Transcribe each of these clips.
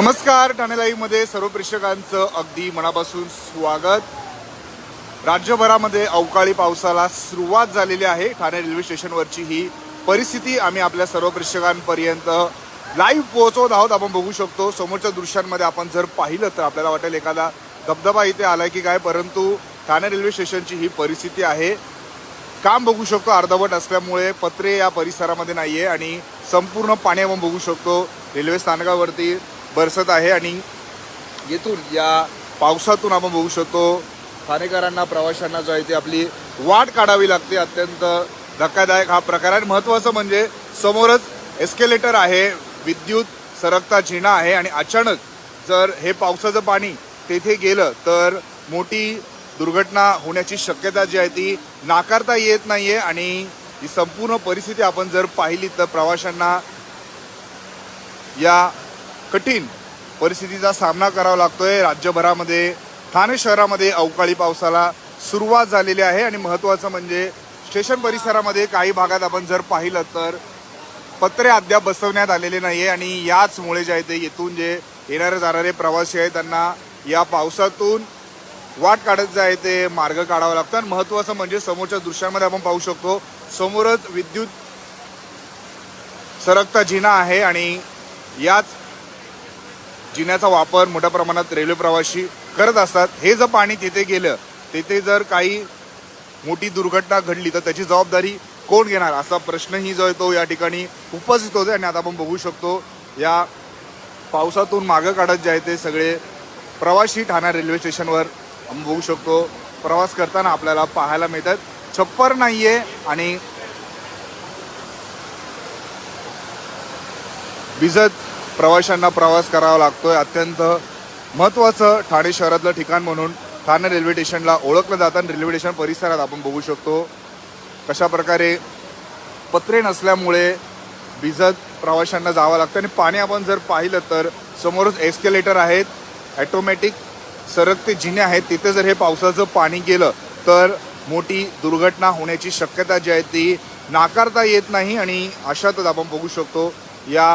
नमस्कार ठाणे लाईव्हमध्ये सर्व प्रेक्षकांचं अगदी मनापासून स्वागत. राज्यभरामध्ये अवकाळी पावसाला सुरुवात झालेली आहे. ठाणे रेल्वे स्टेशनवरची ही परिस्थिती आम्ही आपल्या सर्व प्रेक्षकांपर्यंत लाईव्ह पोहोचवत आहोत. आपण बघू शकतो समोरच्या दृश्यांमध्ये आपण जर पाहिलं तर आपल्याला वाटेल एखादा धबधबा इथे आलाय की काय परंतु ठाणे रेल्वे स्टेशनची ही परिस्थिती आहे. काम बघू शकतो अर्धवट असल्यामुळे पत्रे या परिसरामध्ये नाही आहे आणि संपूर्ण पाणी आपण बघू शकतो. रेल्वे स्थानकावरती बरसत आहे आणि येथून या पावसातून आपण बघू शकतो ठाणेकरांना प्रवाशांना जो आहे ते आपली वाट काढावी लागते. अत्यंत धक्कादायक हा प्रकार आहे. महत्त्वाचं म्हणजे समोरच एस्केलेटर आहे विद्युत सरकता झिणा आहे आणि अचानक जर हे पावसाचं पाणी तेथे गेलं तर मोठी दुर्घटना होण्याची शक्यता जी आहे ती नाकारता येत नाही आहे आणि ही संपूर्ण परिस्थिती आपण जर पाहिली तर प्रवाशांना या कठीण परिस्थितीचा सामना करावा लागतोय. राज्यभरामध्ये ठाणे शहरामध्ये अवकाळी पावसाला सुरुवात झालेली आहे आणि महत्त्वाचं म्हणजे स्टेशन परिसरामध्ये काही भागात आपण जर पाहिलं तर पत्रे अद्याप बसवण्यात आलेले नाही आहे आणि याचमुळे जे आहे ते येथून जे येणारे जाणारे प्रवासी आहेत त्यांना या पावसातून वाट काढत जे आहे ते मार्ग काढावा लागतो. आणि महत्त्वाचं म्हणजे समोरच्या दृश्यांमध्ये आपण पाहू शकतो समोरच विद्युत सरकता जिना आहे आणि याच जिन्याचा वापर मोठ्या प्रमाणात रेल्वे प्रवासी करत असतात हे जर पाणी तिथे गेलं तिथे जर काही मोठी दुर्घटना घडली तर त्याची जबाबदारी कोण घेणार? असा प्रश्नही जो आहे तो या ठिकाणी उपस्थित होतो आणि आता आपण बघू शकतो या पावसातून मागं काढत जे आहे ते सगळे प्रवासी ठाणा रेल्वे स्टेशनवर आपण बघू शकतो. प्रवास करताना आपल्याला पाहायला मिळतात. छप्पर नाही आहे आणि भिजत प्रवाशांना प्रवास करावा लागतोय. अत्यंत महत्त्वाचं ठाणे शहरातलं ठिकाण म्हणून ठाणे रेल्वे स्टेशनला ओळखलं जातं आणि रेल्वे स्टेशन परिसरात आपण बघू शकतो. कशा प्रकारे पत्रे नसल्यामुळे भिजत प्रवाशांना जावं लागतं आणि पाणी आपण जर पाहिलं तर समोरच एस्केलेटर आहेत ॲटोमॅटिक सरकते जिने आहेत तिथे जर हे पावसाचं पाणी गेलं तर मोठी दुर्घटना होण्याची शक्यता जी आहे ती नाकारता येत नाही आणि अशातच आपण बघू शकतो या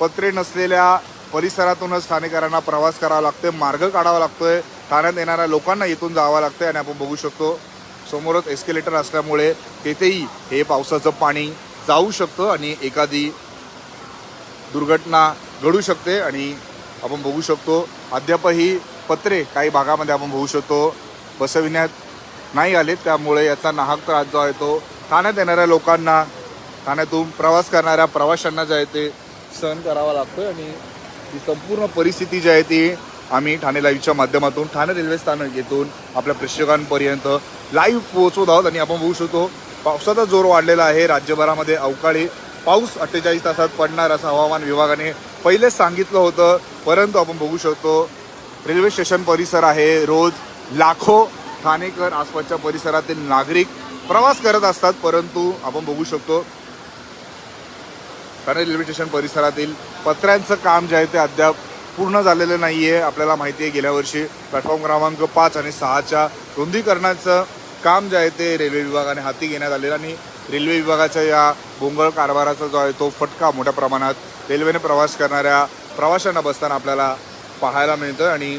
पत्रे नसलेल्या परिसरातूनच स्थानिकांना प्रवास करावा लागतोय मार्ग काढावा लागतोय ठाण्यात येणाऱ्या लोकांना इथून जावं लागतंय आणि आपण बघू शकतो समोरच एस्केलेटर असल्यामुळे तेथेही हे पावसाचं पाणी जाऊ शकतं आणि एखादी दुर्घटना घडू शकते आणि आपण बघू शकतो अद्यापही पत्रे काही भागामध्ये आपण बघू शकतो बसविण्यात नाही आले त्यामुळे याचा नाहक त्रास जो आहे तो ठाण्यात येणाऱ्या लोकांना ठाण्यातून प्रवास करणाऱ्या प्रवाशांना जे आहे ते सहन करावा लागतोय आणि ही संपूर्ण परिस्थिती जी आहे ती आम्ही ठाणे लाईव्हच्या माध्यमातून ठाणे रेल्वे स्थानक येथून आपल्या प्रेक्षकांपर्यंत लाईव्ह पोहोचवत आहोत आणि आपण बघू शकतो पावसाचा जोर वाढलेला आहे. राज्यभरामध्ये अवकाळी पाऊस अठ्ठेचाळीस तासात पडणार असं हवामान विभागाने पहिलेच सांगितलं होतं. परंतु आपण बघू शकतो रेल्वे स्टेशन परिसर आहे. रोज लाखो ठाणेकर आसपासच्या परिसरातील नागरिक प्रवास करत असतात. परंतु आपण बघू शकतो ठाणे रेल्वे स्टेशन परिसरातील पत्र्यांचं काम जे आहे ते अद्याप पूर्ण झालेलं नाही आहे आपल्याला माहिती आहे गेल्या वर्षी प्लॅटफॉर्म क्रमांक पाच आणि सहाच्या रुंदीकरणाचं काम जे आहे ते रेल्वे विभागाने हाती घेण्यात आलेलं आणि रेल्वे विभागाच्या या बोंगळ कारभाराचा जो आहे तो फटका मोठ्या प्रमाणात रेल्वेने प्रवास करणाऱ्या प्रवाशांना बसताना आपल्याला पाहायला मिळतं आणि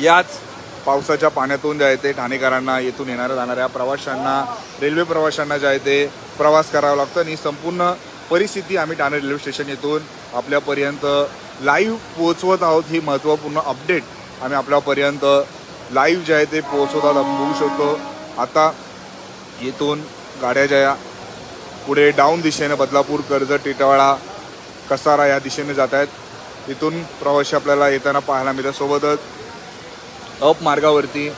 याच पावसाच्या पाण्यातून जे आहे ते ठाणेकरांना येथून येणाऱ्या जाणाऱ्या प्रवाशांना रेल्वे प्रवाशांना जे आहे ते प्रवास करावा लागतो आणि संपूर्ण परिस्थिती आम्ही ठाणे रेल्वे स्टेशन येथून आपल्यापर्यंत लाईव्ह पोहोचवत आहोत. ही महत्त्वपूर्ण अपडेट आम्ही आपल्यापर्यंत लाईव्ह जे आहे ते पोहोचवत आहोत आपण बघू शकतो. आता येथून गाड्या ज्या या पुढे डाऊन दिशेने बदलापूर कर्जत टिटवाळा कसारा या दिशेने जात आहेत. इथून प्रवासी आपल्याला येताना पाहायला मिळतात. सोबतच अप मार्गावरती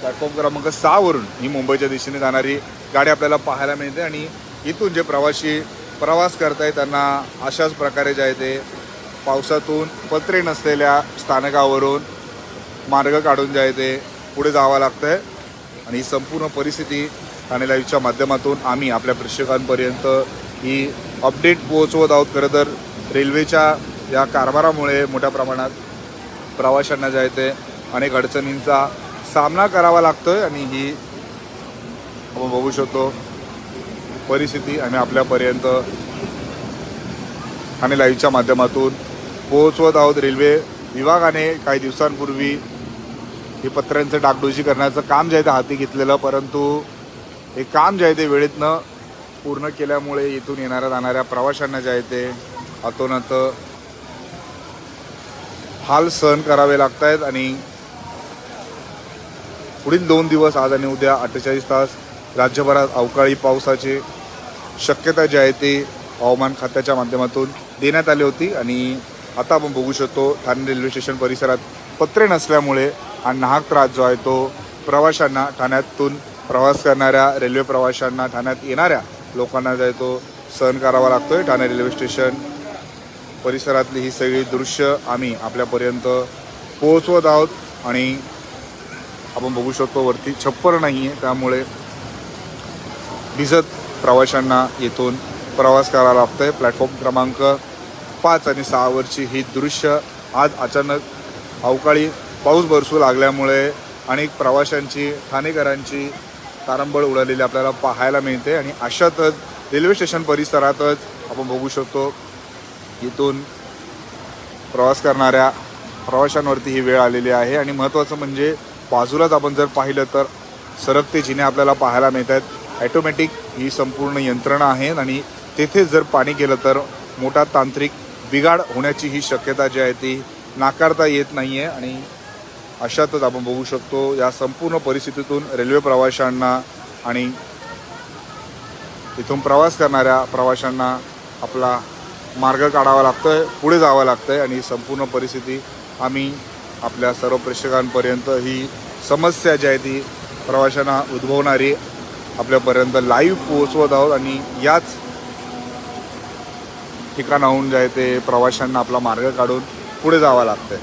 प्लॅटफॉर्म क्रमांक सहावरून ही मुंबईच्या दिशेने जाणारी गाडी आपल्याला पाहायला मिळते. आणि इथून जे प्रवासी प्रवास करतायत त्यांना अशाच प्रकारे जे आहे ते पावसातून पत्रे नसलेल्या स्थानकावरून मार्ग काढून जे आहे ते पुढे जावं लागतं आहे आणि ही संपूर्ण परिस्थिती ठाणे लाईव्हच्या माध्यमातून आम्ही आपल्या प्रेक्षकांपर्यंत ही अपडेट पोहोचवत आहोत. खरं तर रेल्वेच्या या कारभारामुळे मोठ्या प्रमाणात प्रवाशांना जे आहे ते अनेक अडचणींचा सामना करावा लागतो आहे आणि ही आपण बघू शकतो परिस्थिती आम्ही आपल्यापर्यंत आणि लाईव्हच्या माध्यमातून पोहोचवत आहोत रेल्वे विभागाने काही दिवसांपूर्वी हे पत्र्यांचं डागडोजी करण्याचं काम जे आहे ते हाती घेतलेलं परंतु हे काम जे आहे ते वेळेतनं पूर्ण केल्यामुळे इथून येणाऱ्या जाणाऱ्या प्रवाशांना जे आहे ते अतोनात हाल सहन करावे लागत आहेत आणि पुढील दोन दिवस आज आणि उद्या अठ्ठेचाळीस तास राज्यभरात अवकाळी पावसाचे शक्यता जी आहे ती हवामान खात्याच्या माध्यमातून देण्यात आली होती आणि आता आपण बघू शकतो ठाणे रेल्वे स्टेशन परिसरात पत्रे नसल्यामुळे हा नाहक त्रास जो आहे तो प्रवाशांना ठाण्यातून प्रवास करणाऱ्या रेल्वे प्रवाशांना ठाण्यात येणाऱ्या लोकांना जो आहे तो सहन करावा लागतोय. ठाणे रेल्वे स्टेशन परिसरातली ही सगळी दृश्य आम्ही आपल्यापर्यंत पोहोचवत आहोत आणि आपण बघू शकतो वरती छप्पर नाही आहे त्यामुळे भिजत प्रवाशांना येथून प्रवास करावा लागतो आहे प्लॅटफॉर्म क्रमांक पाच आणि सहावरची ही दृश्य आज अचानक अवकाळी पाऊस बरसू लागल्यामुळे अनेक प्रवाशांची ठाणेकरांची तारंबळ उडालेली आपल्याला पाहायला मिळते आणि अशातच रेल्वे स्टेशन परिसरातच आपण बघू शकतो इथून प्रवास करणाऱ्या प्रवाशांवरती ही वेळ आलेली आहे. आणि महत्त्वाचं म्हणजे बाजूलाच आपण जर पाहिलं तर सरकते जिने आपल्याला पाहायला मिळत आहेत ॲटोमॅटिक ही संपूर्ण यंत्रणा आहे आणि तेथे जर पाणी गेलं तर मोठा तांत्रिक बिघाड होण्याची ही शक्यता जी आहे ती नाकारता येत नाही आहे आणि अशातच आपण बघू शकतो या संपूर्ण परिस्थितीतून रेल्वे प्रवाशांना आणि इथून प्रवास करणाऱ्या प्रवाशांना आपला मार्ग काढावा लागतोय पुढे जावं लागतंय आणि संपूर्ण परिस्थिती आम्ही आपल्या सर्व प्रेक्षकांपर्यंत ही समस्या जी आहे ती प्रवाशांना उद्भवणारी आपल्यापर्यंत लाईव्ह पोहोचवत आहोत आणि याच ठिकाणाहून जे आहे ते प्रवाशांना आपला मार्ग काढून पुढे जावं लागतंय.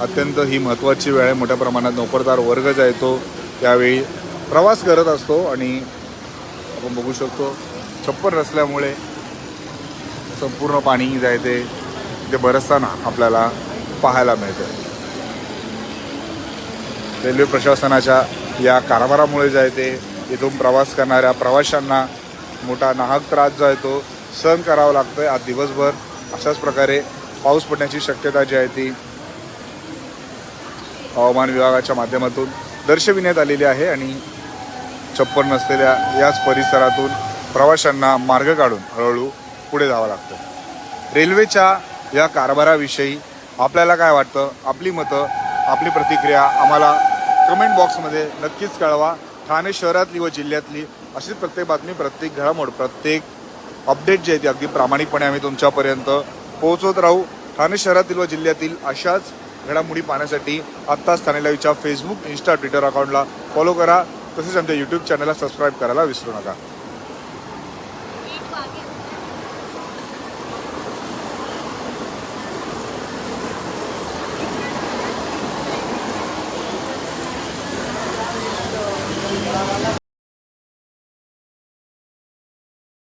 अत्यंत ही महत्त्वाची वेळ आहे. मोठ्या प्रमाणात नोकरदार वर्ग जो आहे तो त्यावेळी प्रवास करत असतो आणि आपण बघू शकतो छप्पर नसल्यामुळे संपूर्ण पाणी जे आहे ते बरसताना आपल्याला पाहायला मिळतं रेल्वे प्रशासनाच्या या कारभारामुळे जे आहे ते इथून प्रवास करणाऱ्या प्रवाशांना मोठा नाहक त्रास जो आहे तो सहन करावा लागतोय. आज दिवसभर अशाच प्रकारे पाऊस पडण्याची शक्यता जी आहे ती हवामान विभागाच्या माध्यमातून दर्शविण्यात आलेली आहे आणि छप्पर नसलेल्या याच परिसरातून प्रवाशांना मार्ग काढून हळूहळू पुढे जावं लागतं. रेल्वेच्या या कारभाराविषयी आपल्याला काय वाटतं? आपली मतं आपली प्रतिक्रिया आम्हाला कमेंट बॉक्समध्ये नक्कीच कळवा. ठाणे शहरातली व जिल्ह्यातली अशीच प्रत्येक बातमी प्रत्येक घडामोड प्रत्येक अपडेट जे आहे ती अगदी प्रामाणिकपणे आम्ही तुमच्यापर्यंत पोहोचवत राहू. ठाणे शहरातील व जिल्ह्यातील अशाच घडामोडी पाहण्यासाठी आत्ताच ठाणे लाईव्हच्या फेसबुक इन्स्टा ट्विटर अकाउंटला फॉलो करा. तसेच आमच्या यूट्यूब चॅनलला सबस्क्राईब करायला विसरू नका.